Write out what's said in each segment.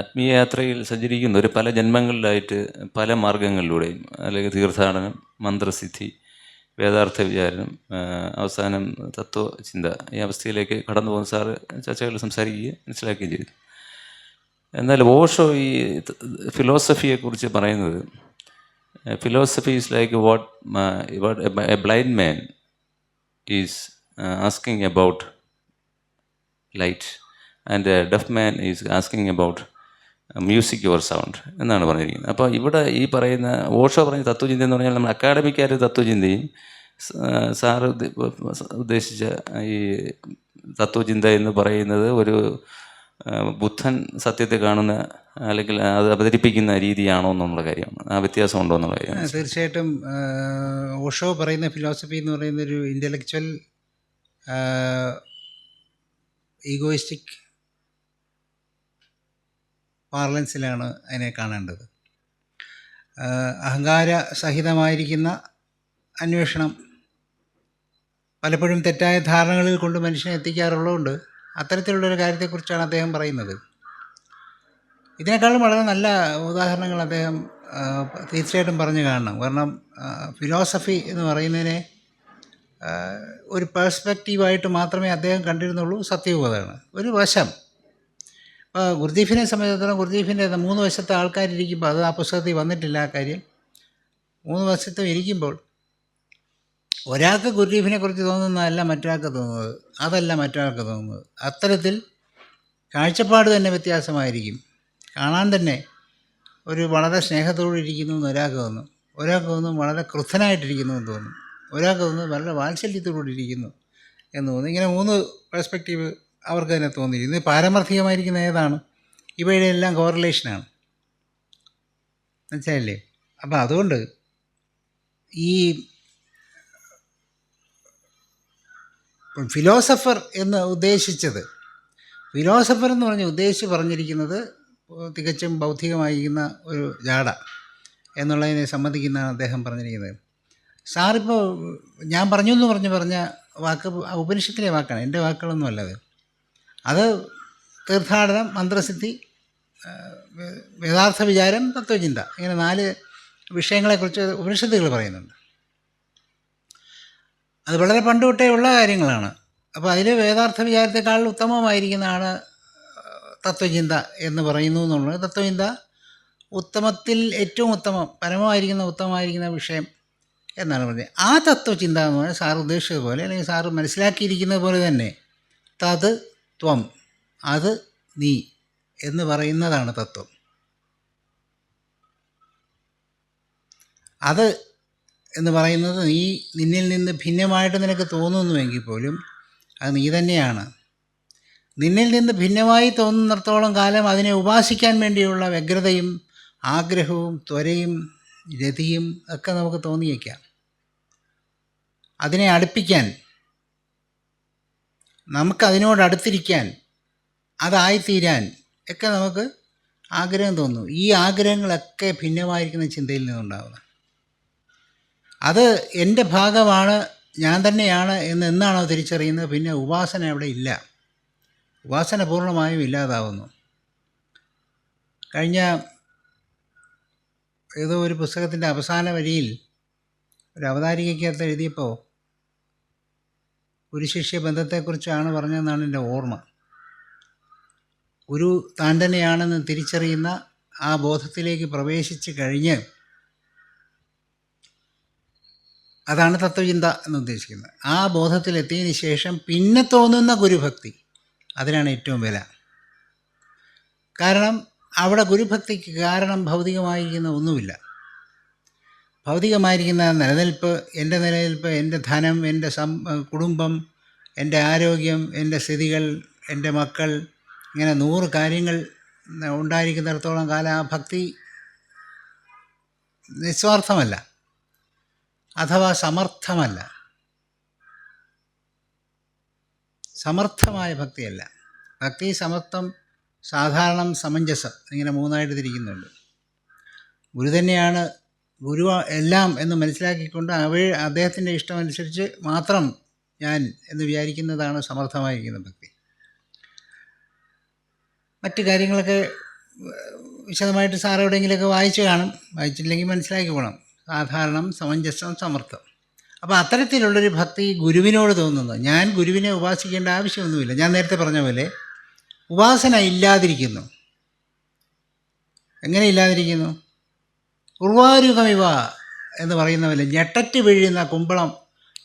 ആത്മീയ യാത്രയിൽ സഞ്ചരിക്കുന്ന ഒരു പല ജന്മങ്ങളിലായിട്ട് പല മാർഗങ്ങളിലൂടെയും അല്ലെങ്കിൽ തീർത്ഥാടനം മന്ത്രസിദ്ധി വേദാർത്ഥ വിചാരം അവസാനം തത്വചിന്ത ഈ അവസ്ഥയിലേക്ക് കടന്നു പോകുന്ന സാറ് ചർച്ചകളിൽ സംസാരിക്കുകയും മനസ്സിലാക്കുകയും ചെയ്തു. എന്നാൽ ഓഷോ ഈ ഫിലോസഫിയെക്കുറിച്ച് പറയുന്നത് philosophy is like what what a blind man is asking about light and deaf man is asking about music your sound എന്നാണ് പറഞ്ഞിരിക്കുന്നത്. അപ്പോൾ ഇവിടെ ഈ പറയുന്ന ഓഷോ പറഞ്ഞ തത്വചിന്ത എന്ന് പറഞ്ഞാൽ നമ്മൾ അക്കാഡമിക്കായ തത്വചിന്തയും സാർ ഉദ്ദേശിച്ച ഈ തത്വചിന്ത എന്ന് പറയുന്നത് ഒരു ബുദ്ധൻ സത്യത്തെ കാണുന്ന അല്ലെങ്കിൽ അത് അവതരിപ്പിക്കുന്ന രീതിയാണോ എന്നുള്ള കാര്യമാണ്. ആ വ്യത്യാസം ഉണ്ടോ എന്നുള്ള കാര്യമാണ്. തീർച്ചയായിട്ടും ഓഷോ പറയുന്ന ഫിലോസഫി എന്ന് പറയുന്ന ഒരു ഇന്റലക്ച്വൽ ഈഗോയിസ്റ്റിക് പാർലൻസിലാണ് അതിനെ കാണേണ്ടത്. അഹങ്കാര സഹിതമായിരിക്കുന്ന അന്വേഷണം പലപ്പോഴും തെറ്റായ ധാരണകളിൽ കൊണ്ട് മനുഷ്യനെ എത്തിക്കാറുള്ളതുകൊണ്ട് അത്തരത്തിലുള്ളൊരു കാര്യത്തെക്കുറിച്ചാണ് അദ്ദേഹം പറയുന്നത്. ഇതിനേക്കാളും വളരെ നല്ല ഉദാഹരണങ്ങൾ അദ്ദേഹം തീർച്ചയായിട്ടും പറഞ്ഞു കാണണം. കാരണം ഫിലോസഫി എന്ന് പറയുന്നതിനെ ഒരു പേഴ്സ്പെക്റ്റീവായിട്ട് മാത്രമേ അദ്ദേഹം കണ്ടിരുന്നുള്ളൂ സത്യവുമതാണ് ഒരു വശം ഗുർദീഫിനെ സംബന്ധിച്ചിടത്തോളം ഗുർദീഫിന്റെ മൂന്ന് വശത്തെ ആൾക്കാരിരിക്കുമ്പോൾ അത് ആ പുസ്തകത്തിൽ വന്നിട്ടില്ല ആ കാര്യം. മൂന്ന് വശത്തും ഇരിക്കുമ്പോൾ ഒരാൾക്ക് ഗുർദീഫിനെ കുറിച്ച് തോന്നുന്നതല്ല മറ്റൊരാൾക്ക് തോന്നുന്നത്. അതല്ല മറ്റൊരാൾക്ക് തോന്നുന്നത്. അത്തരത്തിൽ കാഴ്ചപ്പാട് തന്നെ വ്യത്യാസമായിരിക്കും. കാണാൻ തന്നെ ഒരു വളരെ സ്നേഹത്തോടെ ഇരിക്കുന്നു എന്ന് ഒരാൾക്ക് തോന്നും. ഒരാൾക്ക് തോന്നും വളരെ ക്രുദ്ധനായിട്ടിരിക്കുന്നു എന്ന് തോന്നും. ഒരാൾക്ക് തോന്നും വളരെ വാത്സല്യത്തോടുകൂടി ഇരിക്കുന്നു എന്ന് തോന്നുന്നു ഇങ്ങനെ മൂന്ന് പെർസ്പെക്റ്റീവ് അവർക്ക് തന്നെ തോന്നിയിരിക്കുന്നു ഇത് പാരമർത്ഥികമായിരിക്കുന്ന ഏതാണ്? ഇവയുടെ എല്ലാം കോറിലേഷനാണ് മനസ്സിലായില്ലേ? അപ്പം അതുകൊണ്ട് ഈ ഫിലോസഫർ എന്ന് ഉദ്ദേശിച്ചത് ഫിലോസഫർ എന്ന് പറഞ്ഞ് ഉദ്ദേശിച്ച് പറഞ്ഞിരിക്കുന്നത് തികച്ചും ബൗദ്ധികമായിരിക്കുന്ന ഒരു ജാട എന്നുള്ളതിനെ സംബന്ധിക്കുന്നതാണ് അദ്ദേഹം പറഞ്ഞിരിക്കുന്നത്. സാറിപ്പോൾ ഞാൻ പറഞ്ഞു എന്ന് പറഞ്ഞ് പറഞ്ഞ വാക്ക് ഉപനിഷത്തിലെ വാക്കാണ്. എന്റെ വാക്കുകളൊന്നും അല്ലത് അത് തീർത്ഥാടനം മന്ത്രസിദ്ധി യഥാർത്ഥ വിചാരം തത്വചിന്ത. ഇങ്ങനെ നാല് വിഷയങ്ങളെക്കുറിച്ച് ഉപനിഷത്തുകൾ പറയുന്നുണ്ട്. അത് വളരെ പണ്ട് തൊട്ടേ ഉള്ള കാര്യങ്ങളാണ്. അപ്പോൾ അതിൽ വേദാർത്ഥ വിചാരത്തെക്കാൾ ഉത്തമമായിരിക്കുന്നതാണ് തത്വചിന്ത എന്ന് പറയുന്നു എന്നുള്ളത്. തത്വചിന്ത ഉത്തമത്തിൽ ഏറ്റവും ഉത്തമം പരമമായിരിക്കുന്ന ഉത്തമമായിരിക്കുന്ന വിഷയം എന്നാണ് പറഞ്ഞത്. ആ തത്വചിന്ത എന്ന് പറഞ്ഞാൽ സാർ ഉദ്ദേശിച്ചതുപോലെ അല്ലെങ്കിൽ സാറ് മനസ്സിലാക്കിയിരിക്കുന്നത് പോലെ തന്നെ തത് ത്വം അത് നീ എന്ന് പറയുന്നതാണ് തത്വം. അത് എന്ന് പറയുന്നത് നീ നിന്നിൽ നിന്ന് ഭിന്നമായിട്ട് നിനക്ക് തോന്നുന്നുവെങ്കിൽ പോലും അത് നീ തന്നെയാണ്. നിന്നിൽ നിന്ന് ഭിന്നമായി തോന്നുന്നിടത്തോളം കാലം അതിനെ ഉപാസിക്കാൻ വേണ്ടിയുള്ള വ്യഗ്രതയും ആഗ്രഹവും ത്വരയും രതിയും ഒക്കെ നമുക്ക് തോന്നിയേക്കാം. അതിനെ അടുപ്പിക്കാൻ നമുക്ക് അതിനോട് അടുത്തിരിക്കാൻ അതായിത്തീരാൻ ഒക്കെ നമുക്ക് ആഗ്രഹം തോന്നും ഈ ആഗ്രഹങ്ങളൊക്കെ ഭിന്നമായിരിക്കുന്ന ചിന്തയിൽ നിന്നുണ്ടാവുക അത് എന്റെ ഭാഗമാണ് ഞാൻ തന്നെയാണ് എന്ന് എന്നാണോ തിരിച്ചറിയുന്നത്? പിന്നെ ഉപാസന അവിടെ ഇല്ല. ഉപാസന പൂർണമായും ഇല്ലാതാവുന്നു. കഴിഞ്ഞ ഏതോ ഒരു പുസ്തകത്തിന്റെ അവസാന വരിയിൽ ഒരു അവതാരികയ്ക്കകത്ത് എഴുതിയപ്പോൾ ഗുരുശിഷ്യ ബന്ധത്തെക്കുറിച്ചാണ് പറഞ്ഞതെന്നാണ് എന്റെ ഓർമ്മ. ഗുരു താൻ തന്നെയാണെന്ന് തിരിച്ചറിയുന്ന ആ ബോധത്തിലേക്ക് പ്രവേശിച്ച് കഴിഞ്ഞ് അതാണ് തത്വചിന്ത എന്ന് ഉദ്ദേശിക്കുന്നത്. ആ ബോധത്തിലെത്തിയതിന് ശേഷം പിന്നെ തോന്നുന്ന ഗുരുഭക്തി അതിനാണ് ഏറ്റവും വില. കാരണം അവിടെ ഗുരുഭക്തിക്ക് കാരണം ഭൗതികമായിരിക്കുന്ന ഒന്നുമില്ല. ഭൗതികമായിരിക്കുന്ന നിലനിൽപ്പ് എന്റെ നിലനിൽപ്പ് എന്റെ ധനം എന്റെ സം കുടുംബം എന്റെ ആരോഗ്യം എന്റെ സ്ഥിതികൾ എന്റെ മക്കൾ ഇങ്ങനെ നൂറ് കാര്യങ്ങൾ ഉണ്ടായിരിക്കുന്നിടത്തോളം കാലം ആ ഭക്തി നിസ്വാർത്ഥമല്ല. അഥവാ സമർത്ഥമല്ല. സമർത്ഥമായ ഭക്തിയല്ല. ഭക്തി സമർത്ഥം സാധാരണം സമഞ്ജസം ഇങ്ങനെ മൂന്നായിട്ട് തിരിക്കുന്നുണ്ട്. ഗുരു തന്നെയാണ് ഗുരു എല്ലാം എന്ന് മനസ്സിലാക്കിക്കൊണ്ട് അവ അദ്ദേഹത്തിന്റെ ഇഷ്ടമനുസരിച്ച് മാത്രം ഞാൻ എന്ന് വിചാരിക്കുന്നതാണ് സമർത്ഥമായിരിക്കുന്ന ഭക്തി. മറ്റു കാര്യങ്ങളൊക്കെ വിശദമായിട്ട് സാർ എവിടെയെങ്കിലുമൊക്കെ വായിച്ചു കാണും. വായിച്ചില്ലെങ്കിൽ മനസ്സിലാക്കി പോകണം. സാധാരണം സമഞ്ജസം സമർത്ഥം. അപ്പോൾ അത്തരത്തിലുള്ളൊരു ഭക്തി ഗുരുവിനോട് തോന്നുന്നു. ഞാൻ ഗുരുവിനെ ഉപാസിക്കേണ്ട ആവശ്യമൊന്നുമില്ല. ഞാൻ നേരത്തെ പറഞ്ഞ പോലെ ഉപാസന ഇല്ലാതിരിക്കുന്നു. എങ്ങനെ ഇല്ലാതിരിക്കുന്നു? ഉർവാരുകമിവ എന്ന് പറയുന്ന പോലെ ഞെട്ടറ്റ് വീഴുന്ന കുമ്പളം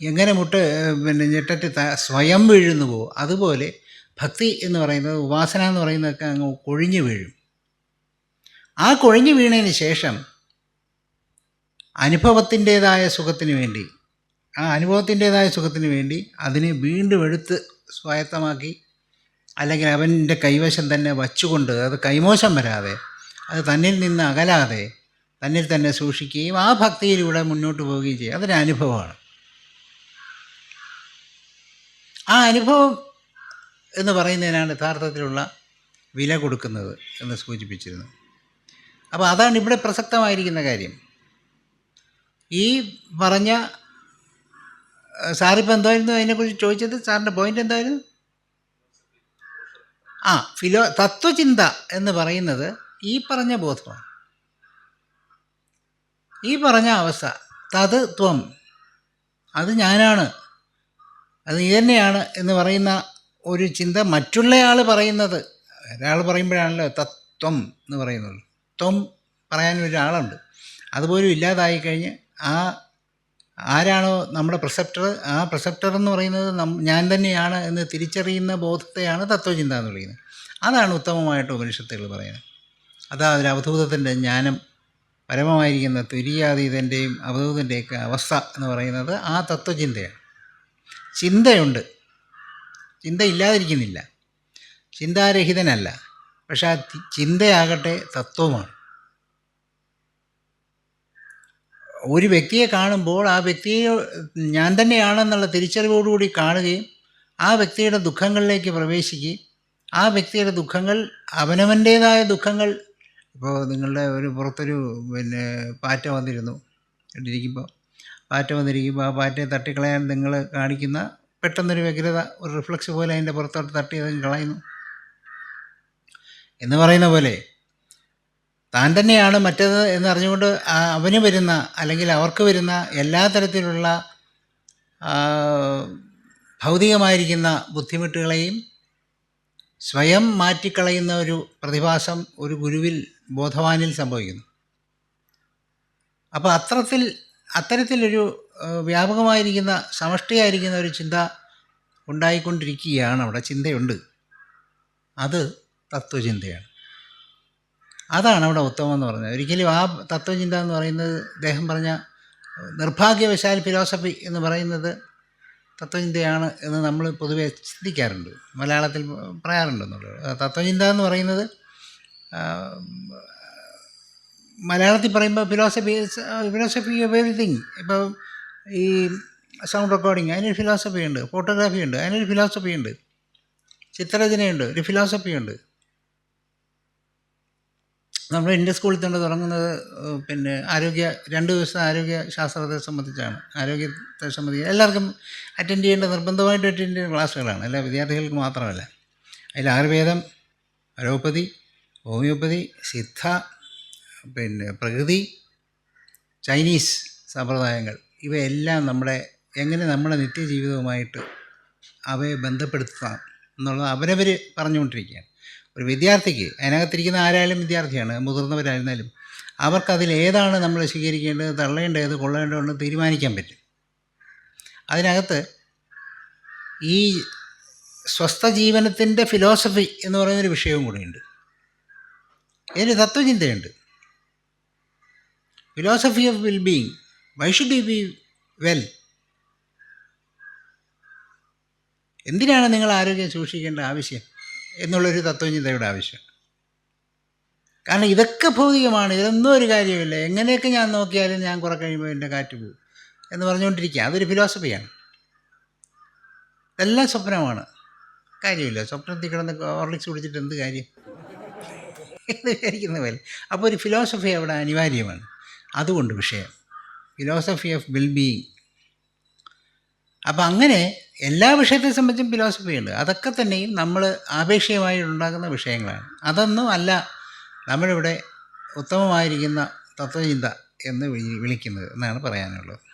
എങ്ങനെ മുട്ട് പിന്നെ ഞെട്ടറ്റ് സ്വയം വീഴുന്നു പോകും അതുപോലെ ഭക്തി എന്ന് പറയുന്നത് ഉപാസന എന്ന് പറയുന്നതൊക്കെ അങ്ങ് കൊഴിഞ്ഞു വീഴും. ആ കൊഴിഞ്ഞു വീണതിന് ശേഷം അനുഭവത്തിന്റേതായ സുഖത്തിന് വേണ്ടി ആ അനുഭവത്തിന്റേതായ സുഖത്തിന് വേണ്ടി അതിനെ വീണ്ടും എടുത്ത് സ്വായത്തമാക്കി അല്ലെങ്കിൽ അവന്റെ കൈവശം തന്നെ വച്ചുകൊണ്ട് അത് കൈമോശം വരാതെ അത് തന്നിൽ നിന്ന് അകലാതെ തന്നിൽ തന്നെ സൂക്ഷിക്കുകയും ആ ഭക്തിയിലൂടെ മുന്നോട്ട് പോവുകയും ചെയ്യും. അതൊരു അനുഭവമാണ്. ആ അനുഭവം എന്ന് പറയുന്നതിനാണ് യഥാർത്ഥത്തിലുള്ള വില കൊടുക്കുന്നത് എന്ന് സൂചിപ്പിച്ചിരുന്നു അപ്പോൾ അതാണ് ഇവിടെ പ്രസക്തമായിരിക്കുന്ന കാര്യം. ഈ പറഞ്ഞ സാറിപ്പോൾ എന്തായിരുന്നു അതിനെക്കുറിച്ച് ചോദിച്ചത്? സാറിന്റെ പോയിന്റ് എന്തായിരുന്നു? ആ ഫിലോ തത്വചിന്ത എന്ന് പറയുന്നത് ഈ പറഞ്ഞ ബോധമാണ്. ഈ പറഞ്ഞ അവസ്ഥ. തത് ത്വം. അത് ഞാനാണ്. അത് നീ തന്നെയാണ് എന്ന് പറയുന്ന ഒരു ചിന്ത മറ്റുള്ളയാൾ പറയുന്നത്. ഒരാൾ പറയുമ്പോഴാണല്ലോ തത്വം എന്ന് പറയുന്നത്. ത്വം പറയാൻ ഒരാളുണ്ട്. അതുപോലും ഇല്ലാതായി കഴിഞ്ഞ് ആ ആരാണോ നമ്മുടെ പ്രസപ്റ്റർ ആ പ്രസപ്റ്റർ എന്ന് പറയുന്നത് ഞാൻ തന്നെയാണ് എന്ന് തിരിച്ചറിയുന്ന ബോധത്തെയാണ് തത്വചിന്ത എന്ന് വിളിക്കുന്നത് അതാണ് ഉത്തമമായിട്ട് ഉപനിഷത്തുകൾ പറയുന്നത്. അതാ ഒരു അവധൂതത്തിന്റെ ജ്ഞാനം പരമമായിരിക്കുന്ന തുര്യാതീതന്റെയും അവധൂതന്റെയൊക്കെ അവസ്ഥ എന്ന് പറയുന്നത് ആ തത്വചിന്തയാണ്. ചിന്തയുണ്ട്. ചിന്ത ഇല്ലാതിരിക്കുന്നില്ല. ചിന്താരഹിതനല്ല. പക്ഷെ ആ ചിന്തയാകട്ടെ തത്വമാണ്. ഒരു വ്യക്തിയെ കാണുമ്പോൾ ആ വ്യക്തിയെ ഞാൻ തന്നെയാണെന്നുള്ള തിരിച്ചറിവോടുകൂടി കാണുകയും ആ വ്യക്തിയുടെ ദുഃഖങ്ങളിലേക്ക് പ്രവേശിക്കുകയും ആ വ്യക്തിയുടെ ദുഃഖങ്ങൾ അവനവന്റേതായ ദുഃഖങ്ങൾ ഇപ്പോൾ നിങ്ങളുടെ ഒരു പുറത്തൊരു പിന്നെ പാറ്റ വന്നിരുന്നു ഇരിക്കുമ്പോൾ പാറ്റ വന്നിരിക്കുമ്പോൾ ആ പാറ്റയെ തട്ടിക്കളയാൻ നിങ്ങൾ കാണിക്കുന്ന പെട്ടെന്നൊരു വ്യഗ്രത ഒരു റിഫ്ലക്സ് പോലെ അതിന്റെ പുറത്തോട്ട് തട്ടി അത് കളയുന്നു. എന്ന് പറയുന്ന പോലെ താൻ തന്നെയാണ് മറ്റേത് എന്നറിഞ്ഞുകൊണ്ട് അവന് വരുന്ന അല്ലെങ്കിൽ അവർക്ക് വരുന്ന എല്ലാ തരത്തിലുള്ള ഭൗതികമായിരിക്കുന്ന ബുദ്ധിമുട്ടുകളെയും സ്വയം മാറ്റിക്കളയുന്ന ഒരു പ്രതിഭാസം ഒരു ഗുരുവിൽ ബോധവാനിൽ സംഭവിക്കുന്നു. അപ്പോൾ അത്രത്തിൽ അത്തരത്തിലൊരു വ്യാപകമായിരിക്കുന്ന സമഷ്ടിയായിരിക്കുന്ന ഒരു ചിന്ത ഉണ്ടായിക്കൊണ്ടിരിക്കുകയാണ് അവിടെ ചിന്തയുണ്ട്. അത് തത്വചിന്തയാണ്. അതാണ് അവിടെ ഉത്തമം എന്ന് പറഞ്ഞത്. ഒരിക്കലും ആ തത്വചിന്ത എന്ന് പറയുന്നത് അദ്ദേഹം പറഞ്ഞ നിർഭാഗ്യവശാൽ ഫിലോസഫി എന്ന് പറയുന്നത് തത്വചിന്തയാണ് എന്ന് നമ്മൾ പൊതുവെ ചിന്തിക്കാറുണ്ട്. മലയാളത്തിൽ പറയാറുണ്ടെന്നുള്ളത് തത്വചിന്ത എന്ന് പറയുന്നത് മലയാളത്തിൽ പറയുമ്പോൾ ഫിലോസഫി ഫിലോസഫി ഓഫ് എവറിത്തിങ് ഇപ്പോൾ ഈ സൗണ്ട് റെക്കോർഡിങ് അതിനൊരു ഫിലോസഫി ഉണ്ട്. ഫോട്ടോഗ്രാഫി ഉണ്ട്. അതിനൊരു ഫിലോസഫി ഉണ്ട്. ചിത്രരചനയുണ്ട്. ഒരു ഫിലോസഫി ഉണ്ട്. നമ്മൾ എന്റെ സ്കൂളിൽ തന്നെ തുടങ്ങുന്നത് പിന്നെ ആരോഗ്യ രണ്ട് ദിവസം ആരോഗ്യ ശാസ്ത്രത്തെ സംബന്ധിച്ചാണ്. ആരോഗ്യത്തെ സംബന്ധിച്ച് എല്ലാവർക്കും അറ്റൻഡ് ചെയ്യേണ്ട നിർബന്ധമായിട്ട് അറ്റൻഡ് ചെയ്യുന്ന ക്ലാസ്സുകളാണ് എല്ലാ വിദ്യാർത്ഥികൾക്ക് മാത്രമല്ല. അതിൽ ആയുർവേദം അലോപ്പതി ഹോമിയോപ്പതി സിദ്ധ പിന്നെ പ്രകൃതി ചൈനീസ് സമ്പ്രദായങ്ങൾ ഇവയെല്ലാം നമ്മുടെ എങ്ങനെ നമ്മുടെ നിത്യജീവിതവുമായിട്ട് അവയെ ബന്ധപ്പെടുത്താം എന്നുള്ളത് അവരവർ പറഞ്ഞുകൊണ്ടിരിക്കുകയാണ്. ഒരു വിദ്യാർത്ഥിക്ക് അതിനകത്തിരിക്കുന്ന ആരായാലും വിദ്യാർത്ഥിയാണ് മുതിർന്നവരായിരുന്നാലും അവർക്കതിൽ ഏതാണ് നമ്മൾ സ്വീകരിക്കേണ്ടത് തള്ളേണ്ടത് കൊള്ളേണ്ടതെന്ന് തീരുമാനിക്കാൻ പറ്റും. അതിനകത്ത് ഈ സ്വസ്ഥ ജീവനത്തിന്റെ ഫിലോസഫി എന്ന് പറയുന്നൊരു വിഷയവും കൂടിയുണ്ട്. ഇതിന് തത്വചിന്തയുണ്ട്? Philosophy of well being why should you be well എന്തിനാണ് നിങ്ങൾ ആരോഗ്യം സൂക്ഷിക്കേണ്ട ആവശ്യം എന്നുള്ളൊരു തത്വചിന്തയുടെ ആവശ്യം? കാരണം ഇതൊക്കെ ഭൗതികമാണ് ഇതൊന്നും ഒരു കാര്യമില്ല എങ്ങനെയൊക്കെ ഞാൻ നോക്കിയാലും ഞാൻ കുറെ കഴിയുമ്പോൾ എന്റെ കാറ്റ് പോകും എന്ന് പറഞ്ഞുകൊണ്ടിരിക്കുക. അതൊരു ഫിലോസഫിയാണ് ഇതെല്ലാം സ്വപ്നമാണ്. കാര്യമില്ല. സ്വപ്നത്തിൽ കിടന്ന് ഹോർലിക്സ് കുടിച്ചിട്ട് എന്ത് കാര്യം? എന്ന് വിചാരിക്കുന്ന പോലെ. അപ്പോൾ ഒരു ഫിലോസഫി അവിടെ അനിവാര്യമാണ്. അതുകൊണ്ട് വിഷയം. ഫിലോസഫി ഓഫ് വെൽ ബീയിങ് അപ്പോൾ അങ്ങനെ എല്ലാ വിഷയത്തെ സംബന്ധിച്ചും ഫിലോസഫി ഉണ്ട്. അതൊക്കെ തന്നെയും നമ്മൾ ആപേക്ഷികമായി ഉണ്ടാകുന്ന വിഷയങ്ങളാണ്. അതൊന്നും അല്ല നമ്മളിവിടെ ഉത്തമമായിരിക്കുന്ന തത്വചിന്ത എന്ന് വിളി വിളിക്കുന്നത് എന്നാണ് പറയാനുള്ളത്.